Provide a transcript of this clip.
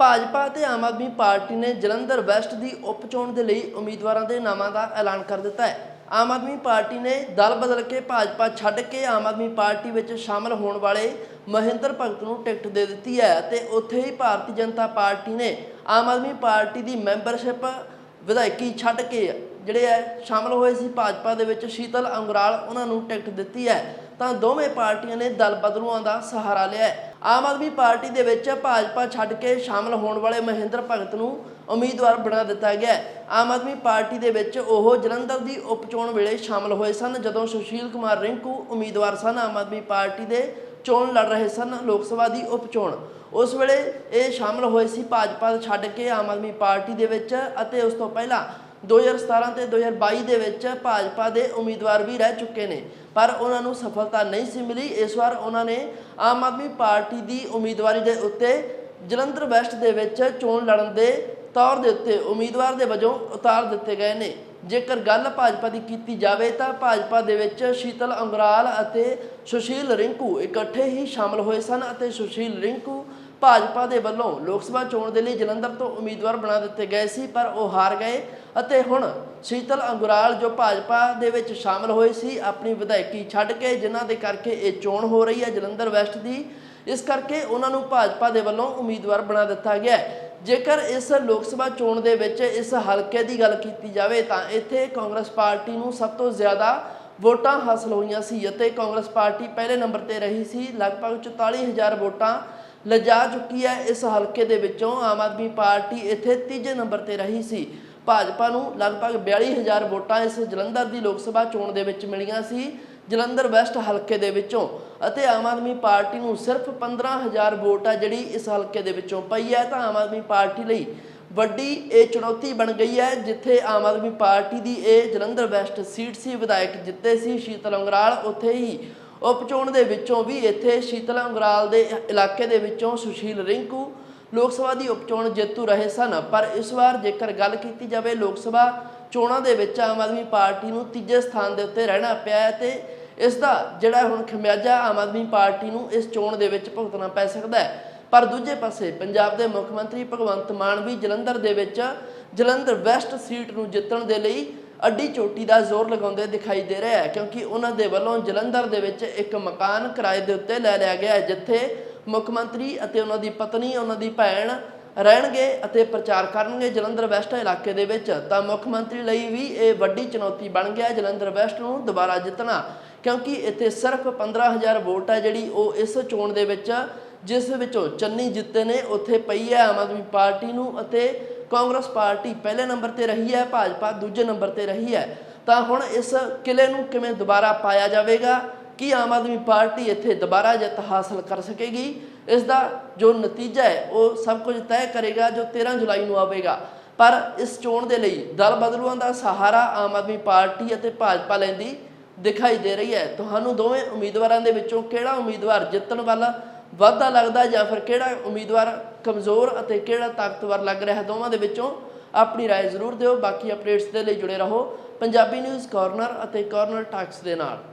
ਭਾਜਪਾ ਤੇ ਆਮ ਆਦਮੀ ਪਾਰਟੀ ਨੇ ਜਲੰਧਰ ਵੈਸਟ ਦੀ ਉਪਚੋਣ ਦੇ ਲਈ ਉਮੀਦਵਾਰਾਂ ਦੇ ਨਾਮਾਂ ਦਾ ਐਲਾਨ ਕਰ ਦਿੱਤਾ ਹੈ। ਆਮ ਆਦਮੀ ਪਾਰਟੀ ਨੇ ਦਲ ਬਦਲ ਕੇ ਭਾਜਪਾ ਛੱਡ ਕੇ ਆਮ ਆਦਮੀ ਪਾਰਟੀ ਵਿੱਚ ਸ਼ਾਮਲ ਹੋਣ ਵਾਲੇ ਮਹਿੰਦਰ ਭਗਤ ਨੂੰ ਟਿਕਟ ਦੇ ਦਿੱਤੀ ਹੈ ਤੇ ਉੱਥੇ ਹੀ ਭਾਰਤੀ ਜਨਤਾ ਪਾਰਟੀ ਨੇ ਆਮ ਆਦਮੀ ਪਾਰਟੀ ਦੀ ਮੈਂਬਰਸ਼ਿਪ ਵਿਧਾਇਕੀ ਛੱਡ ਕੇ ਜਿਹੜੇ ਹੈ, ਸ਼ਾਮਲ ਹੋਏ ਸੀ। ਭਾਜਪਾ ਦੇ ਵਿੱਚ ਸ਼ੀਤਲ ਅੰਗਰਾਲ ਉਹਨਾਂ ਨੂੰ ਟਿਕਟ ਦਿੱਤੀ ਹੈ। ਤਾਂ ਦੋਵੇਂ ਪਾਰਟੀਆਂ ਨੇ ਦਲ ਬਦਲੂਆਂ ਦਾ ਸਹਾਰਾ ਲਿਆ ਆਮ ਆਦਮੀ ਪਾਰਟੀ ਦੇ ਵਿੱਚ ਭਾਜਪਾ ਛੱਡ ਕੇ ਸ਼ਾਮਲ ਹੋਣ ਵਾਲੇ ਮਹਿੰਦਰ ਭਗਤ ਨੂੰ ਉਮੀਦਵਾਰ ਬਣਾ ਦਿੱਤਾ ਗਿਆ ਆਮ ਆਦਮੀ ਪਾਰਟੀ ਦੇ ਵਿੱਚ ਉਹ ਜਲੰਧਰ ਦੀ ਉਪਚੋਣ ਵੇਲੇ ਸ਼ਾਮਲ ਹੋਏ ਸਨ, ਜਦੋਂ ਸੁਸ਼ੀਲ ਕੁਮਾਰ ਰਿੰਕੂ ਉਮੀਦਵਾਰ ਸਨ। ਆਮ ਆਦਮੀ ਪਾਰਟੀ ਦੇ ਚੋਣ ਲੜ ਰਹੇ ਸਨ ਲੋਕ ਸਭਾ ਦੀ ਉਪਚੋਣ ਉਸ ਵੇਲੇ ਇਹ ਸ਼ਾਮਲ ਹੋਏ ਸੀ ਭਾਜਪਾ ਛੱਡ ਕੇ ਆਮ ਆਦਮੀ ਪਾਰਟੀ ਦੇ ਵਿੱਚ ਅਤੇ ਉਸ ਤੋਂ ਪਹਿਲਾਂ 2017 ਤੇ 2022 ਦੇ ਵਿੱਚ ਭਾਜਪਾ ਦੇ ਉਮੀਦਵਾਰ ਵੀ ਰਹਿ ਚੁੱਕੇ ਨੇ, ਪਰ ਉਹਨਾਂ ਨੂੰ ਸਫਲਤਾ ਨਹੀਂ ਸੀ ਮਿਲੀ। ਇਸ ਵਾਰ ਉਹਨਾਂ ਨੇ ਆਮ ਆਦਮੀ ਪਾਰਟੀ ਦੀ ਉਮੀਦਵਾਰੀ ਦੇ ਉੱਤੇ ਜਲੰਧਰ ਵੈਸਟ ਦੇ ਵਿੱਚ ਚੋਣ ਲੜਨ ਦੇ ਤੌਰ ਦੇ ਉੱਤੇ ਉਮੀਦਵਾਰ ਦੇ ਵਜੋਂ ਉਤਾਰ ਦਿੱਤੇ ਗਏ ਨੇ। ਜੇਕਰ ਗੱਲ ਭਾਜਪਾ ਦੀ ਕੀਤੀ ਜਾਵੇ ਤਾਂ ਭਾਜਪਾ ਦੇ ਵਿੱਚ ਸ਼ੀਤਲ ਅੰਗਰਾਲ ਅਤੇ ਸੁਸ਼ੀਲ ਰਿੰਕੂ ਇਕੱਠੇ ਹੀ ਸ਼ਾਮਲ ਹੋਏ ਸਨ ਅਤੇ ਸੁਸ਼ੀਲ ਰਿੰਕੂ ਭਾਜਪਾ ਦੇ ਵੱਲੋਂ ਲੋਕ ਸਭਾ ਚੋਣ ਦੇ ਲਈ ਜਲੰਧਰ ਤੋਂ ਉਮੀਦਵਾਰ ਬਣਾ ਦਿੱਤੇ ਗਏ ਸੀ, ਪਰ ਉਹ ਹਾਰ ਗਏ ਅਤੇ ਹੁਣ ਸ਼ੀਤਲ ਅੰਗੁਰਾਲ ਜੋ ਭਾਜਪਾ ਦੇ ਵਿੱਚ ਸ਼ਾਮਲ ਹੋਏ ਸੀ, ਆਪਣੀ ਵਿਧਾਇਕੀ ਛੱਡ ਕੇ, ਜਿਨ੍ਹਾਂ ਦੇ ਕਰਕੇ ਇਹ ਚੋਣ ਹੋ ਰਹੀ ਹੈ ਜਲੰਧਰ ਵੈਸਟ ਦੀ, ਇਸ ਕਰਕੇ ਉਹਨਾਂ ਨੂੰ ਭਾਜਪਾ ਦੇ ਵੱਲੋਂ ਉਮੀਦਵਾਰ ਬਣਾ ਦਿੱਤਾ ਗਿਆ ਜੇਕਰ ਇਸ ਲੋਕ ਸਭਾ ਚੋਣ ਦੇ ਵਿੱਚ ਇਸ ਹਲਕੇ ਦੀ ਗੱਲ ਕੀਤੀ ਜਾਵੇ, ਤਾਂ ਇੱਥੇ ਕਾਂਗਰਸ ਪਾਰਟੀ ਨੂੰ ਸਭ ਤੋਂ ਜ਼ਿਆਦਾ ਵੋਟਾਂ ਹਾਸਲ ਹੋਈਆਂ ਸੀ ਅਤੇ ਕਾਂਗਰਸ ਪਾਰਟੀ ਪਹਿਲੇ ਨੰਬਰ ਤੇ ਰਹੀ ਸੀ, ਲਗਭਗ 44000 ਵੋਟਾਂ ਲਿਜਾ ਚੁੱਕੀ ਹੈ ਇਸ ਹਲਕੇ ਦੇ ਵਿੱਚੋਂ। ਆਮ ਆਦਮੀ ਪਾਰਟੀ ਇੱਥੇ ਤੀਜੇ ਨੰਬਰ ਤੇ ਰਹੀ ਸੀ। ਭਾਜਪਾ ਨੂੰ ਲਗਭਗ 42000 ਵੋਟਾਂ ਇਸ ਜਲੰਧਰ ਦੀ ਲੋਕ ਸਭਾ ਚੋਣ ਦੇ ਵਿੱਚ ਮਿਲੀਆਂ ਸੀ, ਜਲੰਧਰ ਵੈਸਟ ਹਲਕੇ ਦੇ ਵਿੱਚੋਂ। ਅਤੇ ਆਮ ਆਦਮੀ ਪਾਰਟੀ ਨੂੰ ਸਿਰਫ 15000 ਵੋਟ ਆ ਜਿਹੜੀ ਇਸ ਹਲਕੇ ਦੇ ਵਿੱਚੋਂ ਪਈ ਹੈ। ਤਾਂ ਆਮ ਆਦਮੀ ਪਾਰਟੀ ਲਈ ਵੱਡੀ ਇਹ ਚੁਣੌਤੀ ਬਣ ਗਈ ਹੈ, ਜਿੱਥੇ ਆਮ ਆਦਮੀ ਪਾਰਟੀ ਦੀ ਇਹ ਜਲੰਧਰ ਵੈਸਟ ਸੀਟ ਸੀ, ਵਿਧਾਇਕ ਜਿੱਤੇ ਸੀ ਸ਼ੀਤਲ ਅੰਗਰਾਲ। ਉੱਥੇ ਹੀ ਉਪਚੋਣ ਦੇ ਵਿੱਚੋਂ ਵੀ ਇੱਥੇ ਸ਼ੀਤਲ ਅੰਗਰਾਲ ਦੇ ਇਲਾਕੇ ਦੇ ਵਿੱਚੋਂ ਸੁਸ਼ੀਲ ਰਿੰਕੂ ਲੋਕ ਸਭਾ ਦੀ ਉਪਚੋਣ ਜੇਤੂ ਰਹੇ ਸਨ। ਪਰ ਇਸ ਵਾਰ ਜੇਕਰ ਗੱਲ ਕੀਤੀ ਜਾਵੇ, ਲੋਕ ਸਭਾ ਚੋਣਾਂ ਦੇ ਵਿੱਚ ਆਮ ਆਦਮੀ ਪਾਰਟੀ ਨੂੰ ਤੀਜੇ ਸਥਾਨ ਦੇ ਉੱਤੇ ਰਹਿਣਾ ਪਿਆ ਹੈ ਤੇ ਇਸ ਦਾ ਜਿਹੜਾ ਹੁਣ ਖਮਿਆਜਾ ਆਮ ਆਦਮੀ ਪਾਰਟੀ ਨੂੰ ਇਸ ਚੋਣ ਦੇ ਵਿੱਚ ਭੁਗਤਣਾ ਪੈ ਸਕਦਾ ਹੈ। ਪਰ ਦੂਜੇ ਪਾਸੇ ਪੰਜਾਬ ਦੇ ਮੁੱਖ ਮੰਤਰੀ ਭਗਵੰਤ ਮਾਨ ਵੀ ਜਲੰਧਰ ਦੇ ਵਿੱਚ ਜਲੰਧਰ ਵੈਸਟ ਸੀਟ ਨੂੰ ਜਿੱਤਣ ਦੇ ਲਈ ਅੱਡੀ ਚੋਟੀ ਦਾ ਜ਼ੋਰ ਲਗਾਉਂਦੇ ਦਿਖਾਈ ਦੇ ਰਿਹਾ ਹੈ, ਕਿਉਂਕਿ ਉਹਨਾਂ ਦੇ ਵੱਲੋਂ ਜਲੰਧਰ ਦੇ ਵਿੱਚ ਇੱਕ ਮਕਾਨ ਕਿਰਾਏ ਦੇ ਉੱਤੇ ਲੈ ਲਿਆ ਗਿਆ ਹੈ, ਜਿੱਥੇ ਮੁੱਖ ਮੰਤਰੀ ਅਤੇ ਉਹਨਾਂ ਦੀ ਪਤਨੀ, ਉਹਨਾਂ ਦੀ ਭੈਣ ਰਹਿਣਗੇ ਅਤੇ ਪ੍ਰਚਾਰ ਕਰਨਗੇ ਜਲੰਧਰ ਵੈਸਟ ਇਲਾਕੇ ਦੇ ਵਿੱਚ। ਤਾਂ ਮੁੱਖ ਮੰਤਰੀ ਲਈ ਵੀ ਇਹ ਵੱਡੀ ਚੁਣੌਤੀ ਬਣ ਗਿਆ ਜਲੰਧਰ ਵੈਸਟ ਨੂੰ ਦੁਬਾਰਾ ਜਿੱਤਣਾ, ਕਿਉਂਕਿ ਇੱਥੇ ਸਿਰਫ 15000 ਵੋਟ ਹੈ ਜਿਹੜੀ ਉਹ ਇਸ ਚੋਣ ਦੇ ਵਿੱਚ, ਜਿਸ ਵਿੱਚੋਂ ਚੰਨੀ ਜਿੱਤੇ ਨੇ, ਉੱਥੇ ਪਈ ਹੈ ਆਮ ਆਦਮੀ ਪਾਰਟੀ ਨੂੰ ਅਤੇ ਕਾਂਗਰਸ ਪਾਰਟੀ ਪਹਿਲੇ ਨੰਬਰ ਤੇ ਰਹੀ ਹੈ, ਭਾਜਪਾ ਦੂਜੇ ਨੰਬਰ ਤੇ ਰਹੀ ਹੈ। ਤਾਂ ਹੁਣ ਇਸ ਕਿਲੇ ਨੂੰ ਕਿਵੇਂ ਦੁਬਾਰਾ ਪਾਇਆ ਜਾਵੇਗਾ? ਕੀ ਆਮ ਆਦਮੀ ਪਾਰਟੀ ਇੱਥੇ ਦੁਬਾਰਾ ਜਿੱਤ ਹਾਸਲ ਕਰ ਸਕੇਗੀ? ਇਸ ਦਾ ਜੋ ਨਤੀਜਾ ਹੈ, ਉਹ ਸਭ ਕੁਝ ਤੈਅ ਕਰੇਗਾ ਜੋ 13 ਜੁਲਾਈ ਨੂੰ ਆਵੇਗਾ। ਪਰ ਇਸ ਚੋਣ ਦੇ ਲਈ ਦਲ ਬਦਲੂਆਂ ਦਾ ਸਹਾਰਾ ਆਮ ਆਦਮੀ ਪਾਰਟੀ ਅਤੇ ਭਾਜਪਾ ਲੈਂਦੀ ਦਿਖਾਈ ਦੇ ਰਹੀ ਹੈ। ਤੁਹਾਨੂੰ ਦੋਵੇਂ ਉਮੀਦਵਾਰਾਂ ਦੇ ਵਿੱਚੋਂ ਕਿਹੜਾ ਉਮੀਦਵਾਰ ਜਿੱਤਣ ਵਾਲਾ ਵਾਧਾ ਲੱਗਦਾ ਜਾਂ ਫਿਰ ਕਿਹੜਾ ਉਮੀਦਵਾਰ ਕਮਜ਼ੋਰ ਅਤੇ ਕਿਹੜਾ ਤਾਕਤਵਰ ਲੱਗ ਰਿਹਾ ਹੈ ਦੋਵਾਂ ਦੇ ਵਿੱਚੋਂ ਆਪਣੀ رائے ਜ਼ਰੂਰ ਦਿਓ ਬਾਕੀ ਅਪਡੇਟਸ ਦੇ ਲਈ ਜੁੜੇ ਰਹੋ ਪੰਜਾਬੀ ਨਿਊਜ਼ ਕਾਰਨਰ ਅਤੇ ਕਾਰਨਰ ਟਾਕਸ ਦੇ ਨਾਲ